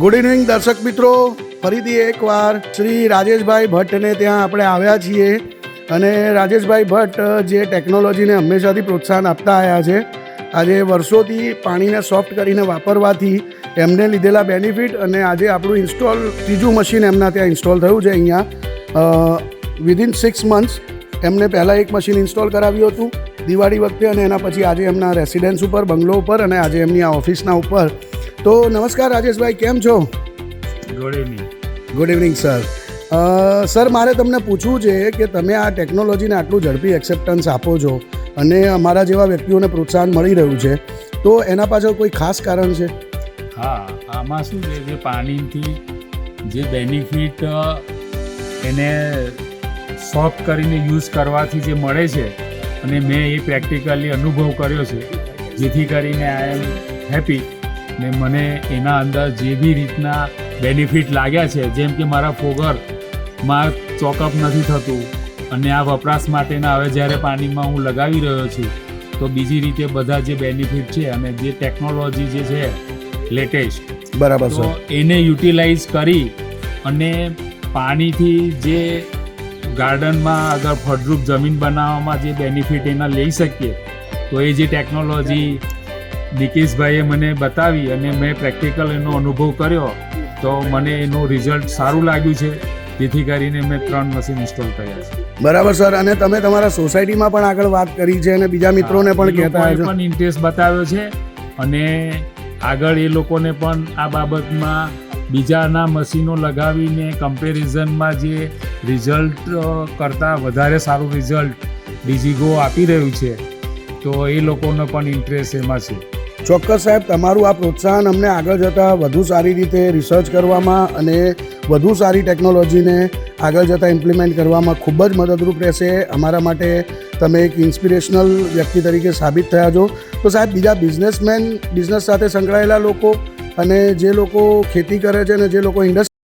Good evening દર્શક મિત્રો. ફરીથી એકવાર શ્રી રાજેશભાઈ ભટ્ટને ત્યાં આપણે આવ્યા છીએ. અને રાજેશભાઈ ભટ્ટ જે ટેકનોલોજીને હંમેશાથી પ્રોત્સાહન આપતા આવ્યા છે. આજે વર્ષોથી પાણીને સોફ્ટ કરીને વાપરવાથી એમને લીધેલા બેનિફિટ અને આજે આપણું ઇન્સ્ટોલ ત્રીજું મશીન એમના ત્યાં ઇન્સ્ટોલ થયું છે અહીંયા. વિધિન સિક્સ મંથ્સ એમને પહેલાં એક મશીન ઇન્સ્ટોલ કરાવ્યું હતું દિવાળી વખતે અને એના પછી આજે એમના રેસિડેન્સ ઉપર, બંગલો ઉપર અને આજે એમની આ ઓફિસના ઉપર તો નમસ્કાર રાજેશભાઈ કેમ છો? Good evening good evening sir sir મારે તમને પૂછવું છે કે તમે આ ટેકનોલોજીને આટલું ઝડપી એક્સેપ્ટન્સ આપો છો અને અમારા જેવા વ્યક્તિઓને પ્રોત્સાહન મળી રહ્યું છે તો એના પાછળ કોઈ ખાસ કારણ છે? હા આમાં શું છે કે પાણીથી જે બેનિફિટ એને સોફ્ટ કરીને યુઝ કરવાથી જે મળે છે અને મેં એ પ્રેક્ટિકલી અનુભવ કર્યો છે જેથી કરીને આઈ એમ હેપી ને મને એના અંદર જે બી રીતના બેનિફિટ લાગ્યા છે જેમ કે મારા ફોગરમાં ચોકઅપ નથી થતું અને આ વપરાશ માટેના હવે જ્યારે પાણીમાં હું લગાવી રહ્યો છું તો બીજી રીતે બધા જે બેનિફિટ છે અને જે ટેકનોલોજી જે છે લેટેસ્ટ બરાબર તો એને યુટિલાઇઝ કરી અને પાણીથી જે ગાર્ડનમાં અગર ફળદ્રુપ જમીન બનાવવામાં જે બેનિફિટ એના લઈ શકીએ તો એ જે ટેકનોલોજી નિકેશભાઈએ મને બતાવી અને મેં પ્રેક્ટિકલ એનો અનુભવ કર્યો તો મને એનું રિઝલ્ટ સારું લાગ્યું છે. જેથી કરીને મેં ત્રણ મશીન ઇન્સ્ટોલ કર્યા છે. બરાબર સર. અને તમે તમારા સોસાયટીમાં પણ આગળ વાત કરી છે અને બીજા મિત્રોને પણ કહેતા છો પણ ઇન્ટરેસ્ટ બતાવ્યો છે. અને આગળ એ લોકોને પણ આ બાબતમાં બીજાના મશીનો લગાવીને કમ્પેરિઝનમાં જે રિઝલ્ટ કરતાં વધારે સારું રિઝલ્ટ ડીજીગો આપી રહ્યું છે. તો એ લોકોનો પણ ઇન્ટરેસ્ટ એમાં છે. ચોક્કસ સાહેબ, તમારું આ પ્રોત્સાહન અમને આગળ જતાં વધુ સારી રીતે રિસર્ચ કરવામાં અને વધુ સારી ટેકનોલોજીને આગળ જતાં ઇમ્પ્લિમેન્ટ કરવામાં ખૂબ જ મદદરૂપ રહેશે. અમારા માટે તમે એક ઇન્સ્પિરેશનલ વ્યક્તિ તરીકે સાબિત થયા છો. તો સાહેબ, બીજા બિઝનેસમેન બિઝનેસ સાથે સંકળાયેલા લોકો અને જે લોકો ખેતી કરે છે અને જે લોકો ઇન્ડસ્ટ્રી